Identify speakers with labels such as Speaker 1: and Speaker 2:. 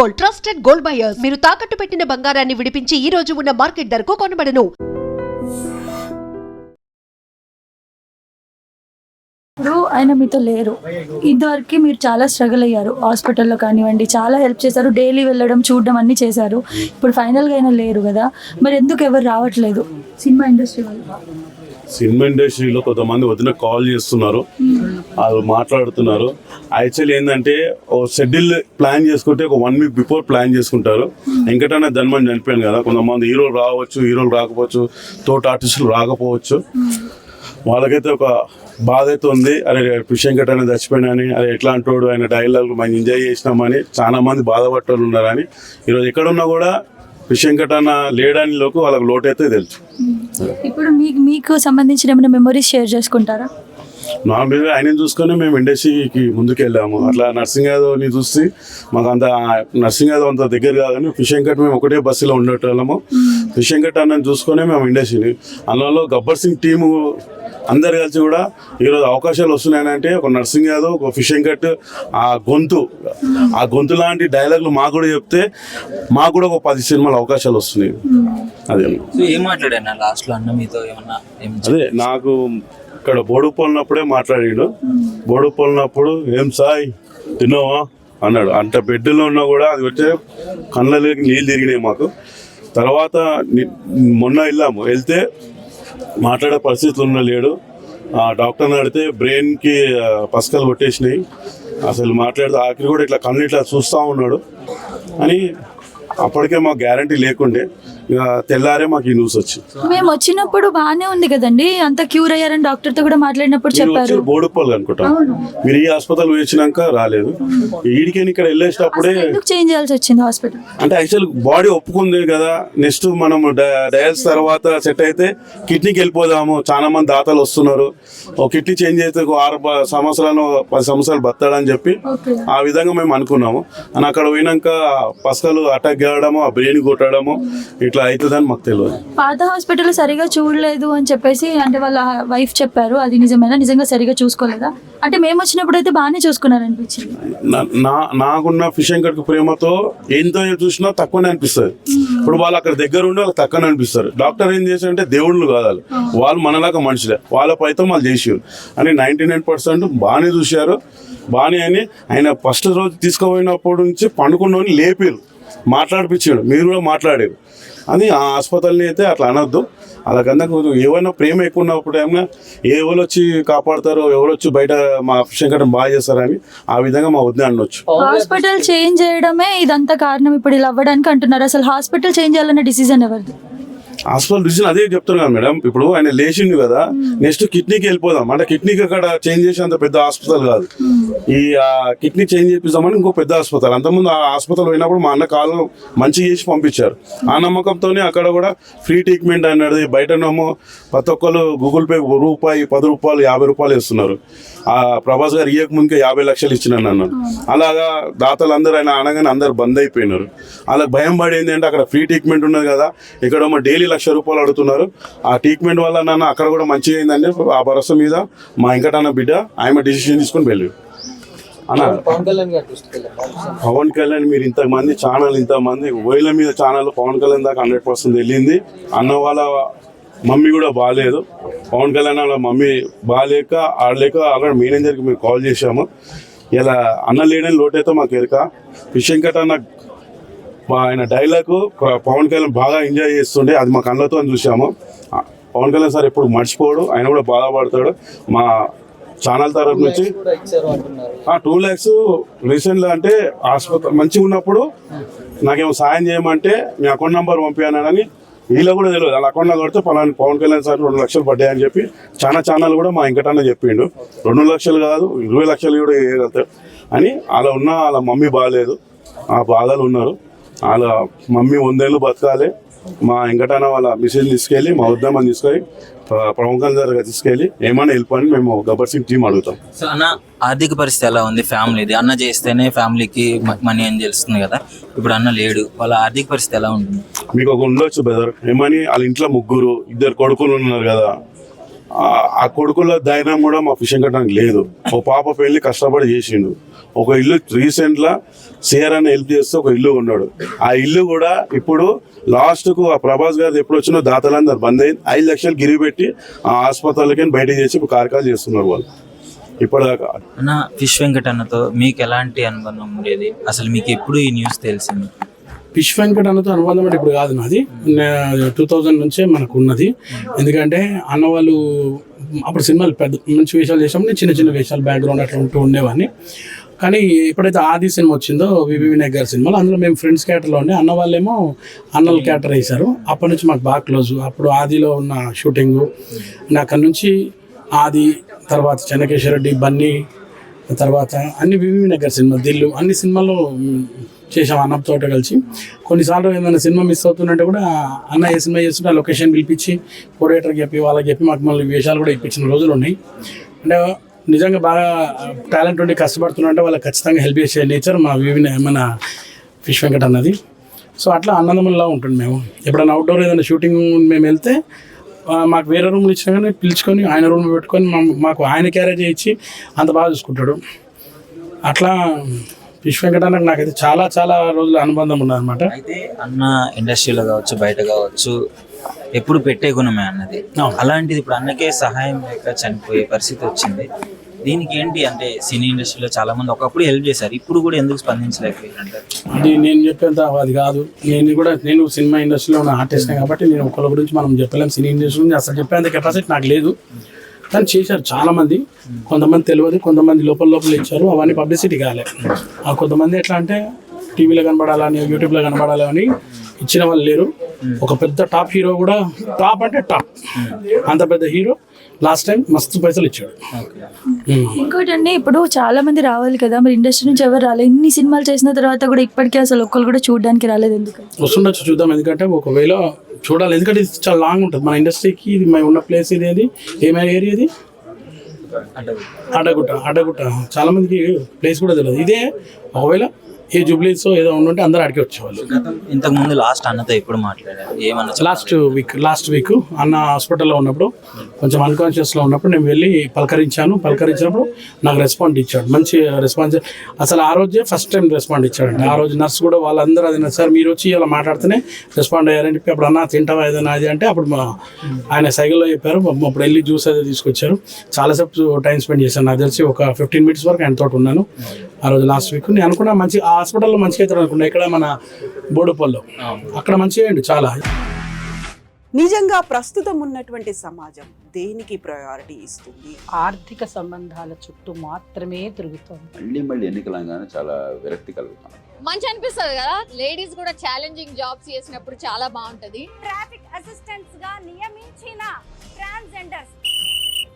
Speaker 1: Gold trusted gold buyers. మీరు తాకట్టు పెట్టిన బంగారాన్ని విడిపించి ఈ రోజు ఉన్న మార్కెట్ ధరకు కొనబడను.
Speaker 2: ఇప్పుడు ఆయన మీతో లేరు. ఇదివరకు మీరు చాలా స్ట్రగుల్ అయ్యారు. హాస్పిటల్లో కానివ్వండి చాలా హెల్ప్ చేశారు. డైలీ వెళ్ళడం చూడడం అన్ని చేశారు. ఇప్పుడు ఫైనల్గా అయినా లేరు కదా. మరి ఎందుకు ఎవరు రావట్లేదు? సినిమా ఇండస్ట్రీ వాళ్ళు.
Speaker 3: సినిమా ఇండస్ట్రీలో కొంతమంది వదిన కాల్ చేస్తున్నారు. వాళ్ళు మాట్లాడుతున్నారు. యాక్చువల్లీ ఏంటంటే ఓ షెడ్యూల్ ప్లాన్ చేసుకుంటే ఒక వన్ వీక్ బిఫోర్ ప్లాన్ చేసుకుంటారు. వెంకటన్న ధన్మని చనిపోయాను కదా కొంతమంది హీరోలు రావచ్చు హీరోలు రాకపోవచ్చు తోట ఆర్టిస్టులు రాకపోవచ్చు. వాళ్ళకైతే ఒక బాధ అయితే ఉంది. అరే పుష్యంకట్ అనేది చచ్చిపోయినని అరే ఎట్లా అంటాడు ఆయన డైలాగ్ మనం ఎంజాయ్ చేసినామని చాలా మంది బాధపడ్డోళ్ళు ఉన్నారని. ఈరోజు ఎక్కడున్నా కూడా పుష్యంకట్ అన్న లేడని లోకు వాళ్ళకి లోటైతే తెలుసు.
Speaker 2: ఇప్పుడు మీకు మీకు సంబంధించిన ఏమైనా మెమరీస్ షేర్ చేసుకుంటారా?
Speaker 3: నార్మల్గా ఆయన చూసుకొని మేము ఇండస్ట్రీకి ముందుకు వెళ్ళాము అట్లా నర్సింగ్ యాదవ్ని చూసి మాకు అంత నర్సింగ్ యాదవ్ అంత దగ్గర కాదని ఫిషింగ్ కట్ మేము ఒకటే బస్సులో ఉండేటోళ్ళము. ఫిషింగ్ కట్ అన్నది చూసుకొని మేము ఇండస్ట్రీని అందులో గబ్బర్ సింగ్ టీము అందరు కలిసి కూడా ఈరోజు అవకాశాలు వస్తున్నాయంటే ఒక నర్సింగ్ యాదవ్ ఒక ఫిషింగ్ కట్ ఆ గొంతు ఆ గొంతు లాంటి డైలాగులు మాకు కూడా చెప్తే మాకు కూడా ఒక పది సినిమాల అవకాశాలు వస్తున్నాయి. అదే
Speaker 4: ఏం మాట్లాడాను లాస్ట్లో అన్న మీతో ఏమన్నా
Speaker 3: అదే నాకు ఇక్కడ బోడుపోలినప్పుడే మాట్లాడాడు. బోడుపోలినప్పుడు ఏం సాయ్? తిన్నావా? అన్నాడు. అంత బెడ్లో ఉన్నా కూడా అది వచ్చే కళ్ళలోకి నీళ్ళు తిరిగినాయి మాకు. తర్వాత మొన్న వెళ్ళాము. వెళ్తే మాట్లాడే పరిస్థితులు ఉన్న లేడు. ఆ డాక్టర్ని అడిగితే బ్రెయిన్కి పసకలు కొట్టేసినాయి. అసలు మాట్లాడితే ఆఖరి కూడా ఇట్లా కళ్ళు ఇట్లా చూస్తూ ఉన్నాడు. అని అప్పటికే మాకు గ్యారంటీ లేకుండే తెల్లారే మాకు ఈ న్యూస్ వచ్చింది.
Speaker 2: మేము వచ్చినప్పుడు బాగానే ఉంది కదండి. అంత క్యూర్ అయ్యారని డాక్టర్తో కూడా మాట్లాడినప్పుడు చెప్పారు.
Speaker 3: బోడుపల్లి అనుకుంటా. మీరు ఈ హాస్పిటల్ వచ్చినాక రాలేదు. ఈడికి ఇక్కడ వెళ్ళేటప్పుడే
Speaker 2: ఎందుకు చేంజ్ చేయాల్సి వచ్చింది హాస్పిటల్
Speaker 3: అంటే యాక్చువల్ బాడీ ఒప్పుకుంది కదా. నెక్స్ట్ మనం డయల్స్ తర్వాత సెట్ అయితే కిడ్నీకి వెళ్ళిపోదాము. చాలా మంది దాతలు వస్తున్నారు. కిడ్నీ చేంజ్ అయితే ఆరు సంవత్సరాలు పది సంవత్సరాలు బతాడని చెప్పి ఆ విధంగా మేము అనుకున్నాము. అని అక్కడ పోయినాక పసకలు అటాక్ చేయడము ఆ బ్రెయిన్ కొట్టడము ఇట్లా అవుతుందని మాకు తెలియదు
Speaker 2: పాత హాస్పిటల్ సరిగా చూడలేదు అని చెప్పేసి అంటే వాళ్ళ వైఫ్ చెప్పారు అది నిజమేనా? నిజంగా సరిగా చూసుకోలేదా? అంటే మేము వచ్చినప్పుడు అయితే బాగానే చూసుకున్నారు అనిపించింది
Speaker 3: నా- నాకున్న ఫిషింగ్ కట్టు ప్రేమతో ఎంత చూసినా తక్కువనే అనిపిస్తుంది. ఇప్పుడు వాళ్ళు అక్కడ దగ్గర ఉండి వాళ్ళకి తక్కువనే అనిపిస్తారు. డాక్టర్ ఏం చేశారంటే దేవుళ్ళు కాదు వాళ్ళు. వాళ్ళు మనలాగా మనుషులే. వాళ్ళ పైతో వాళ్ళు చేసారు అని నైంటీ నైన్ పర్సెంట్ బాగానే చూశారు. బాగానే అని ఆయన ఫస్ట్ రోజు తీసుకుపోయినప్పటి నుంచి పండుకున్నోని లేపారు మాట్లాడిపించాడు. మీరు కూడా మాట్లాడారు. అని ఆ హాస్పిటల్ని అయితే అట్లా అనొద్దు. అలాగన్నా కొంచెం ఏమైనా ప్రేమ ఎక్కువ ఉన్నప్పుడు ఏమైనా ఎవరు వచ్చి కాపాడతారో ఎవరు వచ్చి బయట మా శంకరం బాగా చేస్తారని ఆ విధంగా మా వద్ద అనొచ్చు.
Speaker 2: హాస్పిటల్ చేంజ్ చేయడమే ఇదంతా కారణం. ఇప్పుడు ఇలా అవ్వడానికి అంటున్నారు. అసలు హాస్పిటల్ చేంజ్ చేయాలన్న డిసిజన్ ఎవరిది?
Speaker 3: హాస్పిటల్ రీజన్ అదే చెప్తున్నాను మేడం. ఇప్పుడు ఆయన లేచిండు కదా నెక్స్ట్ కిడ్నీకి వెళ్ళిపోదాం. అంటే కిడ్నీకి అక్కడ చేంజ్ చేసేంత పెద్ద హాస్పిటల్ కాదు. ఈ కిడ్నీ చేంజ్ చేపిస్తామని ఇంకో పెద్ద హాస్పిటల్. అంతకుముందు ఆ హాస్పిటల్ పోయినప్పుడు మా అన్న కాలు మంచిగా చేసి పంపించారు. ఆ నమ్మకంతోనే అక్కడ కూడా ఫ్రీ ట్రీట్మెంట్ అన్నది బయటనేమో ప్రతి ఒక్కరు గూగుల్ పే రూపాయి పది రూపాయలు యాభై రూపాయలు ఇస్తున్నారు ఆ ప్రభాస్ గారు ఇయ్యక ముందుకే యాభై లక్షలు ఇచ్చినాను అన్నాను అలాగా దాతలు అందరూ ఆయన అనగానే అందరు బంద్ అయిపోయినారు. వాళ్ళకి భయం పడి ఏంటంటే అక్కడ ఫ్రీ ట్రీట్మెంట్ ఉన్నది కదా ఇక్కడ డైలీ లక్ష రూపాయలు అడుగుతున్నారు. ఆ ట్రీట్మెంట్ వల్ల నన్ను అక్కడ కూడా మంచిగా అయిందని ఆ భరోసా మీద మా వెంకటన్న బిడ్డ ఆయన డిసిషన్ తీసుకొని వెళ్ళాడు. అన్న
Speaker 4: పవన్ కళ్యాణ్
Speaker 3: మీరు ఇంతమంది ఛానల్ ఇంతమంది వేల మీద ఛానల్ పవన్ కళ్యాణ్ దాకా హండ్రెడ్ పర్సెంట్ వెళ్ళింది. అన్న వాళ్ళ మమ్మీ కూడా బాగాలేదు పవన్ కళ్యాణ్ వాళ్ళ మమ్మీ బాగాలేక ఆడలేక అక్కడ మేనేజర్కి మేము కాల్ చేశాము. ఇలా అన్న లేడని లోటైతే మాకు ఎరక. ఫిషింగ్ కట్ అన్న మా ఆయన డైలాగ్ పవన్ కళ్యాణ్ బాగా ఎంజాయ్ చేస్తుండే. అది మా కళ్ళతో చూసాము. ఆ, పవన్ కళ్యాణ్ సార్ ఎప్పుడు మర్చిపోడు. ఆయన కూడా బాధపడతాడు మా ఛానల్ తరఫు నుంచి
Speaker 4: అంటున్నారు.
Speaker 3: టూ ల్యాక్స్ రీసెంట్గా అంటే హాస్పిటల్ మంచిగా ఉన్నప్పుడు నాకేమో సాయం చేయమంటే మీ అకౌంట్ నెంబర్ పంపించానని వీళ్ళకి కూడా తెలియదు. వాళ్ళ అకౌంట్లో కొడితే పలానా పవన్ కళ్యాణ్ సార్ రెండు లక్షలు పడ్డాయని చెప్పి చాలా ఛానల్ కూడా మా వెంకటన్న చెప్పిండు. రెండు లక్షలు కాదు ఇరవై లక్షలు కూడా వేయగలుగుతారు అని. అలా ఉన్న వాళ్ళ మమ్మీ బాగాలేదు. ఆ బాధలు ఉన్నారు. వాళ్ళ మమ్మీ వందేళ్ళు బతకాలి. మా వెంకటన్న వాళ్ళ మిషన్ తీసుకెళ్ళి మా ఉద్యమం తీసుకొని ప్ర- పవన్ కళ్యాణ్ దగ్గర తీసుకెళ్ళి ఏమైనా వెళ్ళిపోయి మేము గబ్బర్ సింగ్ టీం అడుగుతాం.
Speaker 4: సో అన్న ఆర్థిక పరిస్థితి ఎలా ఉంది ఫ్యామిలీది? అన్న చేస్తేనే ఫ్యామిలీకి మనీ అని తెలుస్తుంది కదా. ఇప్పుడు అన్న లేడు. వాళ్ళ ఆర్థిక పరిస్థితి ఎలా ఉంటుంది?
Speaker 3: మీకు ఒక ఉండొచ్చు బ్రదర్ ఏమని? వాళ్ళ ఇంట్లో ముగ్గురు ఇద్దరు కొడుకులు ఉన్నారు కదా. ఆ- కొడుకుల ధైర్యం కూడా మా ఫిషింగ్ కట్టడానికి లేదు. ఓ పాప పెళ్ళి కష్టపడి చేసిండు. ఒక ఇల్లు రీసెంట్లా సీఆర్ సిఆర్ అని హెల్ప్ చేస్తే ఒక ఇల్లు ఉన్నాడు ఆ ఇల్లు కూడా ఇప్పుడు లాస్ట్కు ఆ ప్రభాస్ గారు ఎప్పుడు వచ్చినో దాతలందరూ బంద్ అయింది ఐదు లక్షలు గిరి పెట్టి ఆ ఆసుపత్రులకి బయట చేసి ఇప్పుడు కార్యక్రమాలు చేస్తున్నారు వాళ్ళు. ఇప్పటిదాకా.
Speaker 4: అన్న ఫిష్ వెంకట్ అన్నతో మీకు ఎలాంటి అనుబంధం ఉండేది? అసలు మీకు ఎప్పుడు ఈ న్యూస్ తెలిసింది?
Speaker 5: ఫిష్ వెంకట్ అన్నతో అనుబంధం అంటే ఇప్పుడు కాదు నాది. టూ థౌజండ్ నుంచే మనకు ఉన్నది. ఎందుకంటే అన్న వాళ్ళు అప్పుడు సినిమాలు పెద్ద మంచి వేషాలు చేసాము చిన్న చిన్న వేషాలు బ్యాక్గ్రౌండ్ అట్లా ఉంటూ ఉండేవాడిని. కానీ ఎప్పుడైతే ఆది సినిమా వచ్చిందో వివి వినాయక్ గారి సినిమాలో అందులో మేము ఫ్రెండ్స్ క్యాటర్లో ఉండే. అన్న వాళ్ళేమో అన్నల క్యాటర్ వేశారు అప్పటి నుంచి మాకు బాగా క్లోజ్ అప్పుడు ఆదిలో ఉన్న షూటింగు అక్కడి నుంచి ఆది తర్వాత చెన్నకేశ్వర రెడ్డి బన్నీ తర్వాత అన్ని వివి నగర్ సినిమా దిల్లు అన్ని సినిమాల్లో చేసాం అన్నతో కలిసి. కొన్నిసార్లు ఏమైనా సినిమా మిస్ అవుతుందంటే కూడా అన్న ఏ సినిమా చేస్తుంటే ఆ లొకేషన్ పిలిపించి కోడేటర్ చెప్పి వాళ్ళకి చెప్పి మాకు మళ్ళీ వేషాలు కూడా ఇప్పించిన రోజులు ఉన్నాయి. అంటే నిజంగా బాగా టాలెంట్ ఉండి కష్టపడుతున్నంటే వాళ్ళకి ఖచ్చితంగా హెల్ప్ చేసే నేచర్ మా వివి మన ఫిష్ వెంకట్ అన్నది. సో అట్లా ఆనందంలా ఉంటుంది మేము. ఎప్పుడైనా అవుట్డోర్ ఏదైనా షూటింగ్ మేము వెళ్తే మాకు వేరే రూమ్లు ఇచ్చినా కానీ పిలుచుకొని ఆయన రూమ్ పెట్టుకొని మాకు ఆయన క్యారేజ్ ఇచ్చి అంత బాగా చూసుకుంటాడు. అట్లా ఫిష్ వెంకటన్నకు నాకైతే చాలా చాలా రోజుల అనుబంధం ఉన్నదన్నమాట
Speaker 4: అయితే అన్న ఇండస్ట్రీలో కావచ్చు బయట కావచ్చు ఎప్పుడు పెట్టే గుణమే అన్నది. అలాంటిది ఇప్పుడు అన్నకే సహాయం లేక చనిపోయే పరిస్థితి వచ్చింది. దీనికి ఏంటి అంటే సినీ ఇండస్ట్రీలో చాలా మంది ఒకప్పుడు హెల్ప్ చేశారు ఇప్పుడు కూడా ఎందుకు స్పందించలేకపోయారంటారు
Speaker 5: నేను చెప్పేంత అది కాదు. నేను కూడా నేను సినిమా ఇండస్ట్రీలో ఉన్న ఆర్టిస్ట్నే కాబట్టి నేను ఒకళ్ళ గురించి మనం చెప్పలేం. సినీ ఇండస్ట్రీ గురించి అసలు చెప్పేంత కెపాసిటీ నాకు లేదు. కానీ చేశారు చాలా మంది కొంతమంది తెలియదు కొంతమంది లోపల లోపల ఇచ్చారు. అవన్నీ పబ్లిసిటీ కాలే. ఆ కొంతమంది ఎట్లా అంటే టీవీలో కనబడాలని యూట్యూబ్లో కనబడాలని ఇచ్చిన వాళ్ళు లేరు. ఒక పెద్ద టాప్ హీరో కూడా టాప్ అంటే టాప్. అంత పెద్ద హీరో లాస్ట్ టైం మస్తు పైసలు ఇచ్చాడు.
Speaker 2: ఇంకోటి అండి ఇప్పుడు చాలా మంది రావాలి కదా మరి ఇండస్ట్రీ నుంచి ఎవరు రాలేదు ఇన్ని సినిమాలు చేసిన తర్వాత కూడా ఇప్పటికీ అసలు ఒక్కరు కూడా చూడడానికి రాలేదు ఎందుకు?
Speaker 5: వస్తుండొచ్చు చూద్దాం. ఎందుకంటే ఒకవేళ చూడాలి. ఎందుకంటే ఇది చాలా లాంగ్ ఉంటుంది. మన ఇండస్ట్రీకి ఇది మేము ఉన్న ప్లేస్ ఇది ఏది? ఏమైనా ఏరియా ఇది? అడగుట్ట అడగుట్ట చాలా మందికి ప్లేస్ కూడా తెలియదు. ఇదే ఒకవేళ ఏ జూబ్లీస్ ఏదో ఉండుంటే అందరూ అడిగి వచ్చేవాళ్ళు.
Speaker 4: ఇంతకు ముందు లాస్ట్ అన్నతో ఎప్పుడు మాట్లాడారు? ఏమన్నా
Speaker 5: లాస్ట్ వీక్ లాస్ట్ వీక్ అన్న హాస్పిటల్లో ఉన్నప్పుడు కొంచెం అన్కాన్షియస్లో ఉన్నప్పుడు నేను వెళ్ళి పలకరించాను. పలకరించినప్పుడు నాకు రెస్పాండ్ ఇచ్చాడు. మంచి రెస్పాన్స్. అసలు ఆ రోజే ఫస్ట్ టైం రెస్పాండ్ ఇచ్చాడండి ఆ రోజు నర్స్ కూడా వాళ్ళందరూ అది సార్ మీరు వచ్చి ఇలా మాట్లాడితేనే రెస్పాండ్ అయ్యారని చెప్పి అప్పుడు అన్న తింటావా ఏదైనా అది అంటే అప్పుడు మా ఆయన సైకిల్లో చెప్పారు. పాపం అప్పుడు వెళ్ళి జ్యూస్ అది తీసుకొచ్చారు. చాలాసేపు టైం స్పెండ్ చేశాను. నాకు తెలిసి ఒక ఫిఫ్టీన్ మినిట్స్ వరకు ఆయన తోటి ఉన్నాను. ఆ రోజు లాస్ట్ వీక్ నేను అనుకున్నా మంచి ఆ హాస్పిటల్లో మంచిగా అవుతాడు అనుకున్నా. ఇక్కడ మన బోడుపల్లో అక్కడ మంచిగా అయ్యిండు చాలా.
Speaker 6: నిజంగా ప్రస్తుతం ఉన్నటువంటి సమాజం దేనికి ప్రయారిటీ ఇస్తుంది?
Speaker 7: ఆర్థిక సంబంధాల చుట్టూ మాత్రమే తిరుగుతోంది.
Speaker 8: మళ్ళీ మళ్ళీ ఎన్నికలంగానే చాలా విరక్తి కలుగుతాం.
Speaker 9: మంచి అనిపిస్తుంది కదా? లేడీస్ కూడా ఛాలెంజింగ్ జాబ్స్ చేసినప్పుడు చాలా బాగుంటది.
Speaker 10: ట్రాఫిక్ అసిస్టెంట్స్గా నియమించిన ట్రాన్స్జెండర్స్